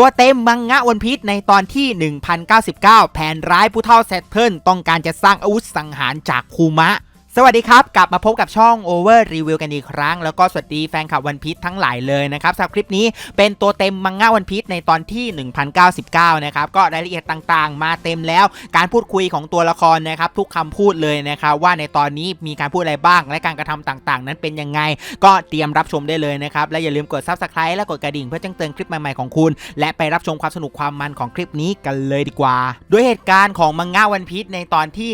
ตัวเต็มมังงะวันพีชในตอนที่ 1099 แผนร้ายผู้เท่าแซตเทิลต้องการจะสร้างอาวุธสังหารจากคูมะ สวัสดีครับ กลับมาพบกับช่อง Over Review กันอีกครั้ง แล้วก็สวัสดีแฟนคลับวันพีชทั้งหลายเลยนะครับสำหรับคลิปนี้เป็นตัวเต็มมังงะวันพีชในตอนที่ 1099 นะครับ ก็รายละเอียดต่างๆ มาเต็มแล้วการพูดคุยของตัวละครนะครับ ทุกคำพูดเลยนะครับ ว่าในตอนนี้มีการพูดอะไรบ้าง และการกระทำต่างๆ นั้นเป็นยังไง ก็เตรียมรับชมได้เลยนะครับ และอย่าลืมกด Subscribe และกดกระดิ่งเพื่อแจ้งเตือนคลิปใหม่ๆของคุณ และไปรับชมความสนุกความมันของคลิปนี้กันเลยดีกว่า ด้วยเหตุการณ์ของมังงะวันพีชในตอนที่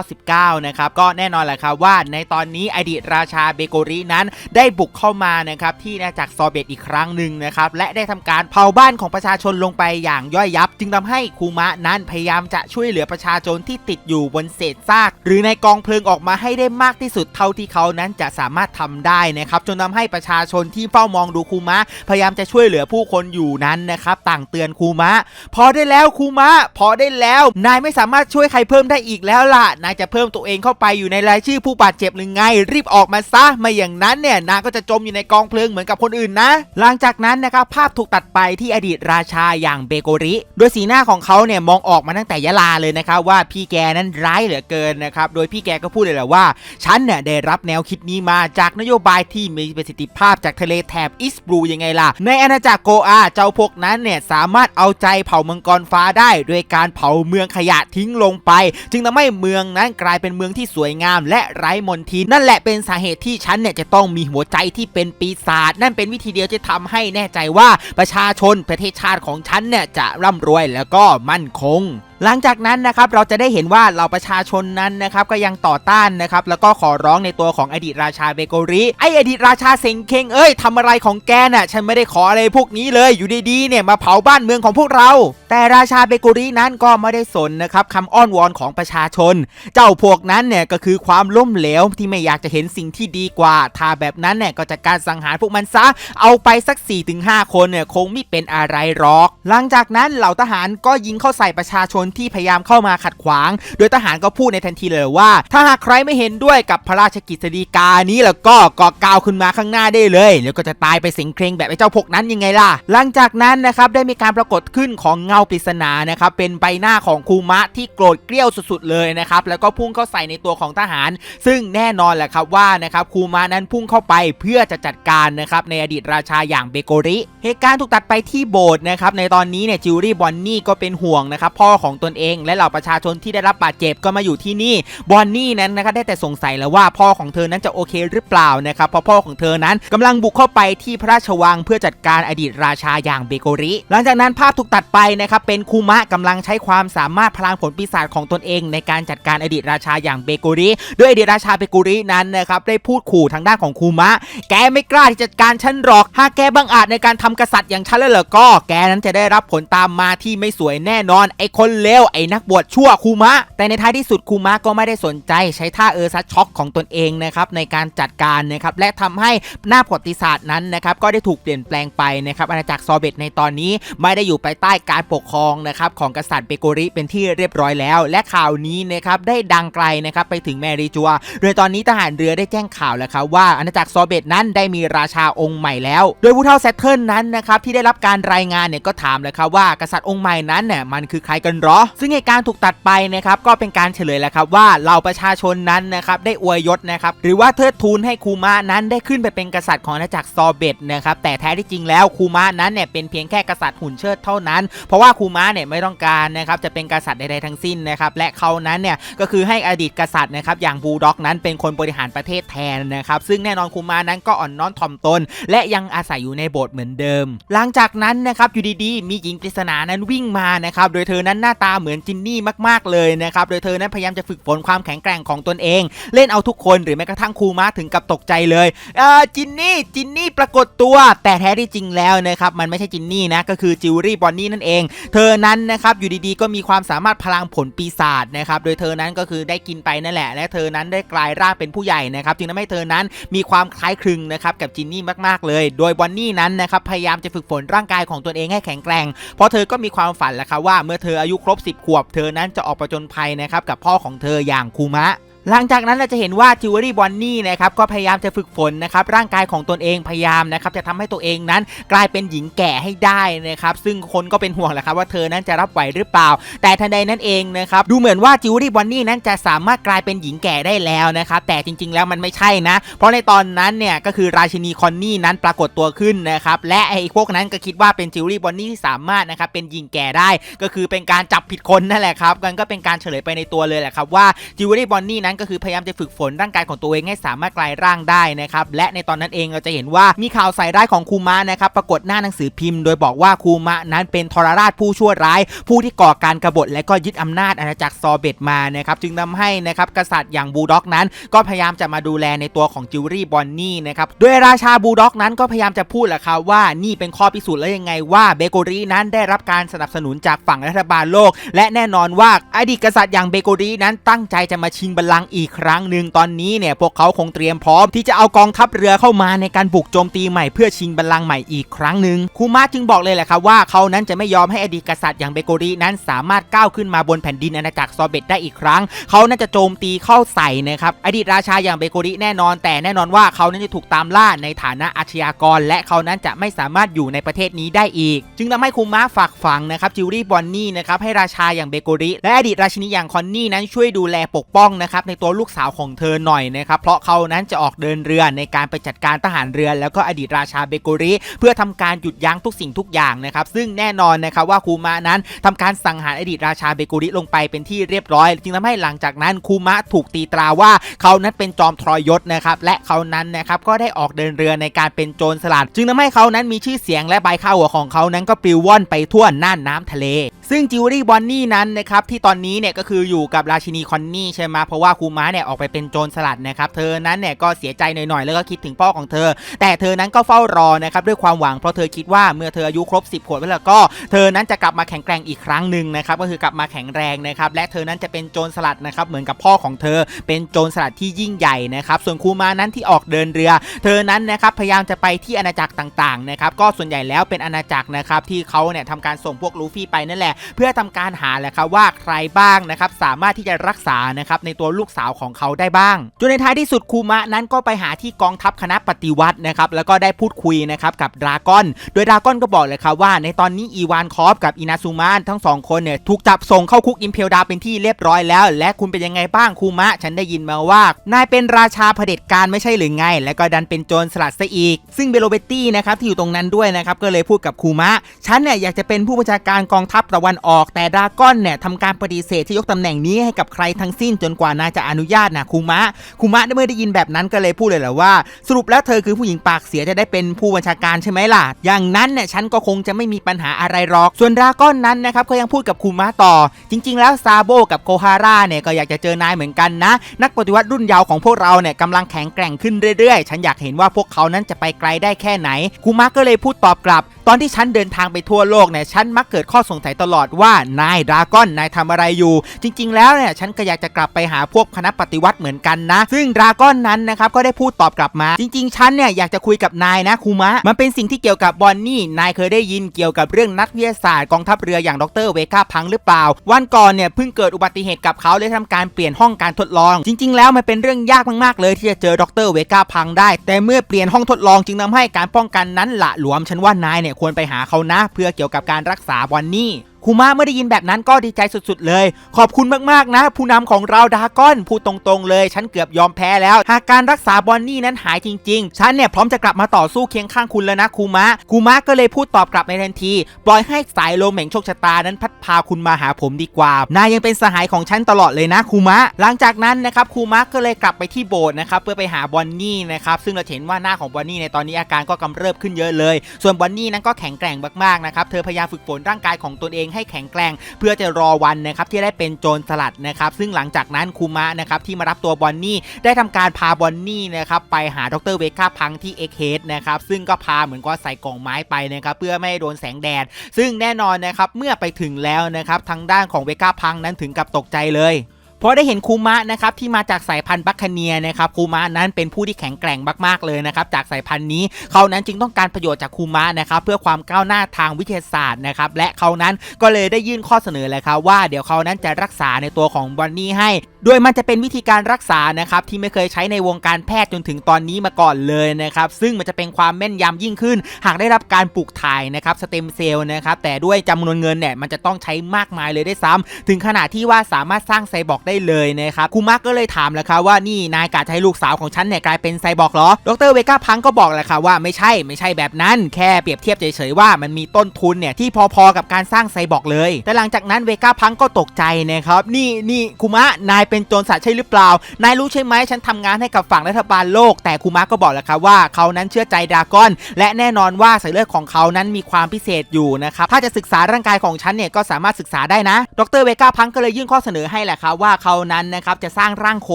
1099 นะครับก็แน่นอนแหละครับว่าในตอนนี้อดีตราชาเบโกรินั้นได้บุกเข้ามานะครับที่อาณาจักรซอเบตอีกครั้งหนึ่งนะครับและได้ทำการเผาบ้านของประชาชนลงไปอย่างย่อยยับ จึงทำให้คูมะนั้นพยายามจะช่วยเหลือประชาชนที่ติดอยู่บนเศษซาก หรือในกองเพลิงออกมาให้ได้มากที่สุดเท่าที่เขานั้นจะสามารถทำได้นะครับจนทำให้ประชาชนที่เฝ้ามองดูคูมะ พยายามจะช่วยเหลือผู้คนอยู่นั้นนะครับต่างเตือนคูมะ พอได้แล้วคูมะ พอได้แล้ว นายไม่สามารถช่วยใครเพิ่มได้อีกแล้วล่ะนายจะเพิ่มตัวเองเข้าไปอยู่ในรายชื่อผู้บาดเจ็บหรือไง รีบออกมาซะไม่อย่างนั้นเนี่ยนายก็จะจมอยู่ในกองเพลิงเหมือนกับคนอื่นนะ หลังจากนั้นนะครับภาพถูกตัดไปที่อดีตราชาอย่างเบโกริ โดยสีหน้าของเขาเนี่ยมองออกมาตั้งแต่ยะลาเลยนะครับว่าพี่แกนั้นร้ายเหลือเกินนะครับโดยพี่แกก็พูดเลยแหละว่าฉันเนี่ยได้รับแนวคิดนี้มาจากนโยบายที่มีประสิทธิภาพจากทะเลแถบอิสบรูยังไงล่ะ ในอาณาจักรโกอาเจ้าพวกนั้นเนี่ยสามารถเอาใจเผ่ามังกรฟ้าได้ ด้วยการเผาเมืองขยะทิ้งลงไป จึงทำให้เมืองนั้นกลายเป็นเมืองที่สวยงามและไร้มนทินนั่นแหละเป็นสาเหตุที่ฉันเนี่ยจะต้องมีหัวใจที่เป็นปีศาจนั่นเป็นวิธีเดียวที่ทำให้แน่ใจว่าประชาชนประเทศชาติของฉันเนี่ยจะร่ำรวยแล้วก็มั่นคง หลังจากนั้นนะครับเราจะได้เห็นว่าเหล่าประชาชนนั้นนะครับก็ยังต่อต้านนะครับแล้วก็ขอร้องในตัวของอดีตราชาเบโกริไออดีตราชาเซงเคงเอ้ยทำอะไรของแกน่ะฉันไม่ได้ขออะไรพวกนี้เลยอยู่ดีๆเนี่ยมาเผาบ้านเมืองของพวกเรา แต่ราชาเบโกรินั้นก็ไม่ได้สนนะครับคำอ้อนวอนของประชาชน เจ้าพวกนั้นเนี่ยก็คือความล้มเหลวที่ไม่อยากจะเห็นสิ่งที่ดีกว่าถ้าแบบนั้นเนี่ยก็จะการสังหารพวกมันซะเอาไปสัก 4-5 คนเนี่ยคงไม่เป็นอะไรหรอก หลังจากนั้นเหล่าทหารก็ยิงเข้าใส่ประชาชนที่พยายามเข้ามาขัดขวาง โดยทหารก็พูดในทันทีเลยว่า ถ้าหากใครไม่เห็นด้วยกับพระราชกิจสีกานี้แล้วก็ก็กล่าวขึ้นมาข้างหน้าได้เลย แล้วก็จะตายไปสิงเครงแบบไอ้เจ้าพวกนั้นยังไงล่ะ หลังจากนั้นนะครับได้มีการปรากฏขึ้นของเงาปริศนานะครับเป็นใบหน้าของคูมะที่โกรธเกรี้ยวสุดๆเลยนะครับแล้วก็พุ่งเข้าใส่ในตัวของทหาร ซึ่งแน่นอนแหละครับว่านะครับคูมานั้นพุ่งเข้าไปเพื่อจะจัดการนะครับในอดีตราชาอย่างเบโกริ เหตุการณ์ถูกตัดไปที่โบสถ์นะครับในตอนนี้เนี่ยจิวรี่บอนนี่ก็เป็นห่วงนะครับพ่อของตนเอง และเหล่าประชาชนที่ได้รับบาดเจ็บก็มาอยู่ที่นี่บอนนี่นั้นนะครับได้แต่สงสัยแล้วว่าพ่อของเธอนั้นจะโอเคหรือเปล่านะครับเพราะพ่อของเธอนั้นกำลังบุกเข้าไปที่พระราชวังเพื่อจัดการอดีตราชาอย่างเบโกริ หลังจากนั้นภาพถูกตัดไปนะครับเป็นคูมะกำลังใช้ความสามารถพลังผลปีศาจของตนเอง ในการจัดการอดีตราชาอย่างเบโกริด้วยอดีตราชาเบโกรินั้นนะครับได้พูดขู่ทางด้านของคูมะ แกไม่กล้าที่จะจัดการฉันหรอกหากแกบังอาจในการทำกษัตริย์อย่างฉันแล้วเหรอก็ แกนั้นจะได้รับผลตามมาที่ไม่สวยแน่นอนไอ้คนเลวไอ้นักบวชชั่วคูมะ แต่ในท้ายที่สุดคูมะก็ไม่ได้สนใจใช้ท่าเออซัดช็อกของตนเองนะครับในการจัดการนะครับและทำให้หน้าประวัติศาสตร์นั้นนะครับก็ได้ถูกเปลี่ยนแปลงไปนะครับอาณาจักรซอเบตในตอนนี้ไม่ได้อยู่ภายใต้การปกครองนะครับของกษัตริย์เบโกริเป็นที่เรียบร้อยแล้ว และข่าวนี้นะครับได้ดังไกลนะครับไปถึงแมริจัว โดยตอนนี้ทหารเรือได้แจ้งข่าวแล้วครับว่าอาณาจักรซอเบตนั้นได้มีราชาองค์ใหม่แล้ว โดยผู้เฒ่าแซตเทิลนั้นนะครับที่ได้รับการรายงานเนี่ยก็ถามเลยครับว่ากษัตริย์องค์ใหม่นั้นเนี่ยมันคือใครกันหรอซึ่งเหตุการณ์ถูกตัดไปนะครับก็เป็นการเฉลยแล้วครับว่าเหล่าประชาชนนั้นนะครับได้อวยยศนะครับหรือว่าเทิดทูนให้คูมะนั้นได้ขึ้นไปเป็นกษัตริย์ของอาณาจักรซอเบตนะครับแต่แท้ที่จริงแล้วคูมะนั้นเนี่ยเป็นเพียงแค่กษัตริย์หุ่นเชิดเท่านั้น เพราะว่าคูมะเนี่ยไม่ต้องการนะครับจะเป็นกษัตริย์ใดๆทั้งสิ้นนะครับและเขานั้นเนี่ยก็คือให้อดีตกษัตริย์นะครับอย่างบูด็อกนั้นเป็นคนบริหารประเทศแทนนะครับซึ่งแน่นอนคูมะนั้นก็อ่อนน้อมถ่อมตน และยังอาศัยอยู่ในโบสถ์เหมือนเดิม หลังจากนั้นนะครับอยู่ดีๆ มีหญิงปริศนานั้นวิ่งมานะครับโดยเธอนั้นหน้าตาเหมือนจินนี่มากๆเลยนะครับ โดยเธอนั้นพยายามจะฝึกฝนความแข็งแกร่งของตนเอง เล่นเอาทุกคนหรือแม้กระทั่งครูมะถึงกับตกใจเลยเออจินนี่จินนี่ปรากฏตัว แต่แท้ที่จริงแล้วนะครับมันไม่ใช่จินนี่นะก็คือจิวรี่บอนนี่นั่นเอง เธอนั้นนะครับอยู่ดีๆก็มีความสามารถพลังผลปีศาจนะครับโดยเธอนั้นก็คือได้กินไปนั่นแหละ และเธอนั้นได้กลายร่างเป็นผู้ใหญ่นะครับจึงทำให้เธอนั้นมีความคล้ายคลึงนะครับกับจินนี่มากๆเลย โดยบอนนี่นั้นนะครับพยายามจะฝึกฝนร่างกายของตนเองให้แข็งแกร่งเพราะเธอก็มีความฝันแหละครับว่าเมื่อเธออายุครรบ 10 ขวบ เธอนั้นจะออกประจนภัยนะครับกับพ่อของเธออย่างคูมะ หลังจากนั้นเราจะเห็นว่าจิวเวลรี่บอนนี่นะครับก็พยายามจะฝึกฝนนะครับร่างกายของตนเองพยายามนะครับจะทำให้ตัวเองนั้นกลายเป็นหญิงแก่ให้ได้นะครับซึ่งคนก็เป็นห่วงแหละครับว่าเธอนั้นจะรับไหวหรือเปล่า แต่ทันใดนั้นเองนะครับดูเหมือนว่าจิวเวลรี่บอนนี่นั้นจะสามารถกลายเป็นหญิงแก่ได้แล้วนะครับแต่จริงๆแล้วมันไม่ใช่นะ เพราะในตอนนั้นเนี่ยก็คือราชินีคอนนี่นั้นปรากฏตัวขึ้นนะครับและไอ้พวกนั้นก็คิดว่าเป็นจิวเวลรี่บอนนี่ที่สามารถนะครับเป็นหญิงแก่ได้ ก็คือเป็นการจับผิดคนนั่นแหละครับกันก็เป็นการเฉลยไปในตัวเลยแหละครับว่าจิวเวลรี่บอนนี่นั้นก็คือพยายามจะฝึกฝนร่างกายของตัวเองให้สามารถกลายร่างได้นะครับและในตอนนั้นเองเราจะเห็นว่ามีข่าวใส่ร้ายของคูมะนะครับปรากฏหน้าหนังสือพิมพ์ โดยบอกว่าคูมะนั้นเป็นทรราชผู้ชั่วร้าย ผู้ที่ก่อการกบฏและก็ยึดอำนาจอาณาจักรซอเบตมานะครับจึงทำให้นะครับกษัตริย์อย่างบูด็อกนั้น ก็พยายามจะมาดูแลในตัวของจิวเวลรี่บอนนี่นะครับโดยราชาบูด็อกนั้นก็พยายามจะพูดแหละครับว่านี่เป็นข้อพิสูจน์แล้วยังไงว่าเบโกรีนั้นได้รับการสนับสนุนจากฝั่งรัฐบาลโลก และแน่นอนว่าอดีตกษัตริย์อย่างเบโกรีนั้นตั้งใจจะมาชิงบัลลังก์อีกครั้งหนึ่งตอนนี้เนี่ยพวกเขาคงเตรียมพร้อมที่จะเอากองทัพเรือเข้ามาในการบุกโจมตีใหม่เพื่อชิงบัลลังก์ใหม่อีกครั้งหนึ่งคูมาจึงบอกเลยแหละครับว่าเขานั้นจะไม่ยอมให้อดีตกษัตริย์อย่างเบโกรีนั้นสามารถก้าวขึ้นมาบนแผ่นดินอาณาจักรซอเบตได้อีกครั้ง เขาน่าจะโจมตีเข้าใส่นะครับอดีตราชาอย่างเบโกริแน่นอน แต่แน่นอนว่าเขานั้นจะถูกตามล่าในฐานะอาชญากร และเขานั้นจะไม่สามารถอยู่ในประเทศนี้ได้อีก จึงทำให้คุมะฝากฝังนะครับจิวรี่บอนนี่นะครับให้ราชาอย่างเบโกริและอดีตราชินีอย่างคอนนี่นั้นช่วยดูแลปกป้องนะครับในตัวลูกสาวของเธอหน่อยนะครับเพราะเขานั้นจะออกเดินเรือในการไปจัดการทหารเรือ แล้วก็อดีตราชาเบโกริเพื่อทำการหยุดยั้งทุกสิ่งทุกอย่างนะครับซึ่งแน่นอนนะครับว่าคูมะนั้นทำการสังหารอดีตราชาเบโกริลงไปเป็นที่เรียบร้อย จึงทำให้หลังจากนั้นคูมะถูกตีตราว่าเขานั้นเป็นจอมทรยศนะครับและเขานั้นนะครับก็ได้ออกเดินเรือในการเป็นโจรสลัด จึงทำให้เขานั้นมีชื่อเสียงและใบข้าวหัวของเขานั้นก็ปลิวว่อนไปทั่วน่านน้ำทะเล ซึ่งจิวเวลรี่บอนนี่นั้นนะครับที่ตอนนี้เนี่ยก็คืออยู่กับราชินีคอนนี่ใช่ไหมเพราะว่าคูมะเนี่ยออกไปเป็นโจรสลัดนะครับเธอนั้นเนี่ยก็เสียใจหน่อยๆแล้วก็คิดถึงพ่อของเธอ แต่เธอนั้นก็เฝ้ารอนะครับด้วยความหวังเพราะเธอคิดว่าเมื่อเธออายุครบ 10 ขวบแล้วก็ เธอนั้นจะกลับมาแข็งแกร่งอีกครั้งหนึ่งนะครับก็คือกลับมาแข็งแรงนะครับและเธอนั้นจะเป็นโจรสลัดนะครับเหมือนกับพ่อของเธอ เป็นโจรสลัดที่ยิ่งใหญ่นะครับส่วนคูมานั้นที่ออกเดินเรือ เธอนั้นนะครับพยายามจะไปที่อาณาจักรต่างๆนะครับก็ส่วนใหญ่แล้วเป็นอาณาจักรนะครับที่เขาเนี่ยทำการส่งพวกลูฟี่ไปนั่นแหละ เพื่อทำการหาแหละครับว่าใครบ้างนะครับสามารถที่จะรักษานะครับในตัวลูกสาวของเขาได้บ้าง จนในท้ายที่สุดคูมะนั้นก็ไปหาที่กองทัพคณะปฏิวัตินะครับแล้วก็ได้พูดคุยนะครับกับดราก้อน โดยดราก้อนก็บอกเลยครับว่า ในตอนนี้อีวานคอฟกับอินาซูมานทั้งสองคนเนี่ยถูกจับส่งเข้าคุกอิมเพลดาเป็นที่เรียบร้อยแล้ว และคุณเป็นยังไงบ้างคูมะ ฉันได้ยินมาว่านายเป็นราชาเผด็จการไม่ใช่หรือไง และก็ดันเป็นโจรสลัดซะอีก ซึ่งเบโลเบตตี้นะครับที่อยู่ตรงนั้นด้วยนะครับก็เลยพูดกับคูมะฉันเนี่ยอยากจะเป็นผู้บัญชาการกองทัพตะวันออก แต่ดราก้อนเนี่ยทำการปฏิเสธที่ยกตำแหน่งนี้ให้กับใครทั้งสิ้นจนกว่านายจะอนุญาตนะคูมะคูมะเมื่อได้ยินแบบนั้นก็เลยพูดเลยแหละว่า สรุปแล้วเธอคือผู้หญิงปากเสียจะได้เป็นผู้บัญชาการใช่ไหมล่ะ อย่างนั้นเนี่ยฉันก็คงจะไม่มีปัญหาอะไรหรอก ส่วนดราก้อนนั้นนะครับก็ยังพูดกับคูมะต่อ จริง ๆ แล้วซาโบกับโคฮาร่าเนี่ยก็อยากจะเจอนายเหมือนกันนะ นักปฏิวัติรุ่นเยาว์ของพวกเราเนี่ยกำลังแข็งแกร่งขึ้นเรื่อยๆ ฉันอยากเห็นว่าพวกเขานั้นจะไปไกลได้แค่ไหนคูมะก็เลยพูดตอบกลับ ตอนที่ฉันเดินทางไปทั่วโลกเนี่ยฉันมักเกิดข้อสงสัยตลอดว่านายดราก้อนนายทำอะไรอยู่ จริง ๆ แล้วเนี่ยฉันก็อยากจะกลับไปหาพวกคณะปฏิวัติเหมือนกันนะ ซึ่งดราก้อนนั้นนะครับก็ได้พูดตอบกลับมา จริงๆฉันเนี่ยอยากจะคุยกับนายนะคูมะ มันเป็นสิ่งที่เกี่ยวกับบอนนี่นายเคยได้ยินเกี่ยวกับเรื่องนักวิทยาศาสตร์กองทัพเรืออย่างดรเวก้าพังหรือเปล่า วันก่อนเนี่ยเพิ่งเกิดอุบัติเหตุกับเขาเลยทำการเปลี่ยนห้องการทดลอง จริง ๆ แล้วมันเป็นเรื่องยากมากๆเลยที่จะเจอดรเวก้าพังได้ แต่เมื่อเปลี่ยนห้องทดลองจึงทำให้การป้องกันนั้นละหลวมฉันว่านายเนี่ยควรไปหาเขานะ เพื่อเกี่ยวกับการรักษาบอนนี่ คูมาเมื่อได้ยินแบบนั้นก็ดีใจสุดๆเลย ขอบคุณมากๆนะ ผู้นำของเราดาก้อนพูดตรงๆเลย ฉันเกือบยอมแพ้แล้ว หากการรักษาบอนนี่นั้นหายจริง ๆ ฉันเนี่ยพร้อมจะกลับมาต่อสู้เคียงข้างคุณแล้วนะคูมะคูมะก็เลยพูดตอบกลับในทันที ปล่อยให้สายลมแห่งโชคชะตานั้นพัดพาคุณมาหาผมดีกว่านายยังเป็นสหายของฉันตลอดเลยนะคูมะหลังจากนั้นนะครับคูมะก็เลยกลับไปที่โบสถ์นะครับเพื่อไปหาบอนนี่นะครับซึ่งเราเห็นว่าหน้าของบอนนี่ในตอนนี้อาการก็กำเริบขึ้นเยอะเลย ส่วนบอนนี่นั้นก็แข็งแกร่งมากๆนะครับเธอพยายามฝึกฝนร่างกายของตนเองให้แข็งแกร่งเพื่อจะรอวันนะครับที่ได้เป็นโจรสลัดนะครับซึ่งหลังจากนั้นคูมะนะครับที่มารับตัวบอนนี่ได้ทำการพาบอนนี่นะครับไปหาดรเวก้าพังที่เอ็กเฮดนะครับซึ่งก็พาเหมือนก็ใส่กล่องไม้ไปนะครับเพื่อไม่ให้โดนแสงแดด ซึ่งแน่นอนนะครับเมื่อไปถึงแล้วนะครับทางด้านของเวก้าพังนั้นถึงกับตกใจเลย พราะได้เห็นคูมะนะครับที่มาจากสายพันธุ์บัคคเนียนะครับคูมะนั้นเป็นผู้ที่แข็งแกร่งมากๆเลยนะครับจากสายพันธุ์นี้เขานั้นจึงต้องการประโยชน์จากคูมะนะครับเพื่อความก้าวหน้าทางวิทยาศาสตร์นะครับและเขานั้นก็เลยได้ยื่นข้อเสนอเลยครับว่าเดี๋ยวเขานั้นจะรักษาในตัวของบอนนี่ให้โดยมันจะเป็นวิธีการรักษานะครับที่ไม่เคยใช้ในวงการแพทย์จนถึงตอนนี้มาก่อนเลยนะครับซึ่งมันจะเป็นความแม่นยำยิ่งขึ้น หากได้รับการปลูกถ่ายนะครับสเต็มเซลล์นะครับแต่ด้วยจำนวนเงินเนี่ยมันจะต้องใช้มากมายเลยได้ซ้ำถึงขนาดที่ว่าสามารถสร้างไซบอร์กได้เลยนะครับคูมาร์ก็เลยถามแหละครับว่านี่นายกะจะให้ลูกสาวของฉันเนี่ยกลายเป็นไซบอร์กเหรอดรเวก้าพังก็บอกแหละครับว่าไม่ใช่ไม่ใช่แบบนั้น แค่เปรียบเทียบเฉยๆว่ามันมีต้นทุนเนี่ยที่พอๆกับการสร้างไซบอร์กเลย แต่หลังจากนั้นเวก้าพังก็ตกใจนะครับนี่นี่คูมะนายเป็นโจรสลัดใช่หรือเปล่านายรู้ใช่ไหมฉันทำงานให้กับฝั่งรัฐบาลโลก แต่คูมะก็บอกแหละครับว่าเขานั้นเชื่อใจดากอน และแน่นอนว่าสายเลือดของเขานั้นมีความพิเศษอยู่นะครับถ้าจะศึกษาร่างกายของฉันเนี่ยก็สามารถศึกษาได้นะ ดรเวก้าพังก็เลยยื่นข้อเสนอให้แหละครับว่าเขานั้นนะครับจะสร้างร่างโคล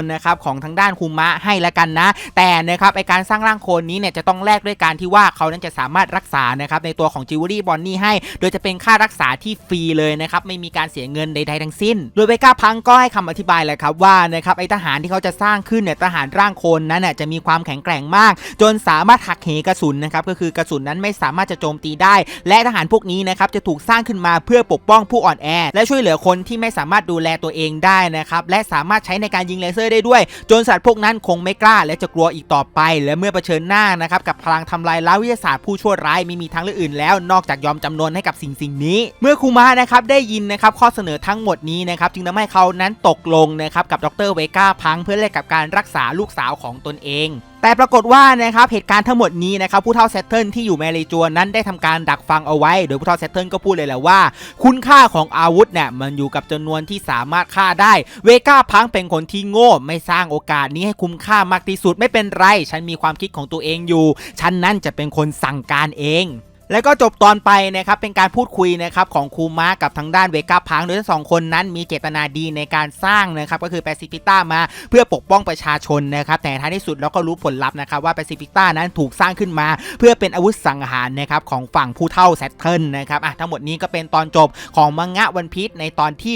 นนะครับของทางด้านคูมะให้ละกันนะ แต่นะครับไอการสร้างร่างโคลนนี้เนี่ยจะต้องแลกด้วยการที่ว่าเขานั้นจะสามารถรักษานะครับในตัวของจิวเวลรี่บอนนี่ให้ โดยจะเป็นค่ารักษาที่ฟรีเลยนะครับไม่มีการเสียเงินใดๆทั้งสิ้น โดยเวก้าพังก็ให้คำอธิบายแหละครับว่านะครับไอทหารที่เขาจะสร้างขึ้นเนี่ยทหารร่างคนนั้นน่ะจะมีความแข็งแกร่งมาก จนสามารถหักเหกระสุนนะครับก็คือกระสุนนั้นไม่สามารถจะโจมตีได้ และทหารพวกนี้นะครับจะถูกสร้างขึ้นมาเพื่อปกป้องผู้อ่อนแอ และช่วยเหลือคนที่ไม่สามารถดูแลตัวเองได้นะครับและสามารถใช้ในการยิงเลเซอร์ได้ด้วย จนสัตว์พวกนั้นคงไม่กล้า และจะกลัวอีกต่อไป และเมื่อเผชิญหน้านะครับกับพลังทำลายล้าวิทยาศาสตร์ผู้ชั่วร้ายไม่มีทางเลือกอื่นแล้ว นอกจากยอมจำนนให้กับสิ่งสิ่งนี้ เมื่อคูมานะครับได้ยินนะครับข้อเสนอทั้งหมดนี้นะครับจึงทำให้เขานั้นตกลงนะครับกับดรเวก้าพังเพื่อแลกกับการรักษาลูกสาวของตนเอง แต่ปรากฏว่านะครับเหตุการณ์ทั้งหมดนี้นะครับผู้เฒ่าเซตเทิลที่อยู่แมริจวนนั้นได้ทำการดักฟังเอาไว้ โดยผู้เฒ่าเซตเทิลก็พูดเลยแหละว่า คุณค่าของอาวุธเนี่ยมันอยู่กับจำนวนที่สามารถฆ่าได้เวก้าพังเป็นคนที่โง่ไม่สร้างโอกาสนี้ให้คุ้มค่ามากที่สุดไม่เป็นไร ฉันมีความคิดของตัวเองอยู่ ฉันนั่นจะเป็นคนสั่งการเอง แล้วก็จบตอนไปนะครับเป็นการพูดคุยนะครับของคูมะกับทางด้านเวก้าพังโดยทั้งสองคนนั้นมีเจตนาดีในการสร้างนะครับก็คือแปซิฟิต้ามาเพื่อปกป้องประชาชนนะครับแต่ท้ายที่สุดเราก็รู้ผลลัพธ์นะครับว่าแปซิฟิต้านั้นถูกสร้างขึ้นมา เพื่อเป็นอาวุธสังหารนะครับของฝั่งผู้เท่าแซตเทิลนะครับอะทั้งหมดนี้ก็เป็นตอนจบของมังงะวันพีชในตอนที่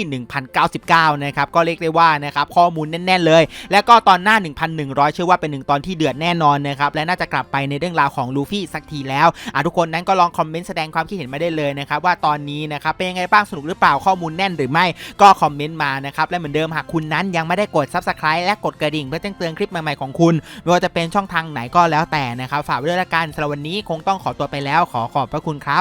1099นะครับก็เรียกได้ว่านะครับข้อมูลแน่นๆเลย แล้วก็ตอนหน้า 1,100 เชื่อว่าเป็นหนึ่งตอนที่เดือดแน่นอนนะครับและน่าจะกลับไปในเรื่องราวของลูฟี่สักทีแล้วอะทุกคนนั้นก็ลองคอมเมนต์แสดงความคิดเห็นมาได้เลยนะครับว่าตอนนี้นะครับเป็นยังไงบ้างสนุกหรือเปล่าข้อมูลแน่นหรือไม่ก็คอมเมนต์มานะครับและเหมือนเดิมหากคุณนั้นยังไม่ได้กด Subscribe และกดกระดิ่งเพื่อแจ้งเตือนคลิปใหม่ๆของคุณไม่ว่าจะเป็นช่องทางไหนก็แล้วแต่นะครับฝากไว้ด้วยละกันสำหรับวันนี้คงต้องขอตัวไปแล้วขอขอบพระคุณครับ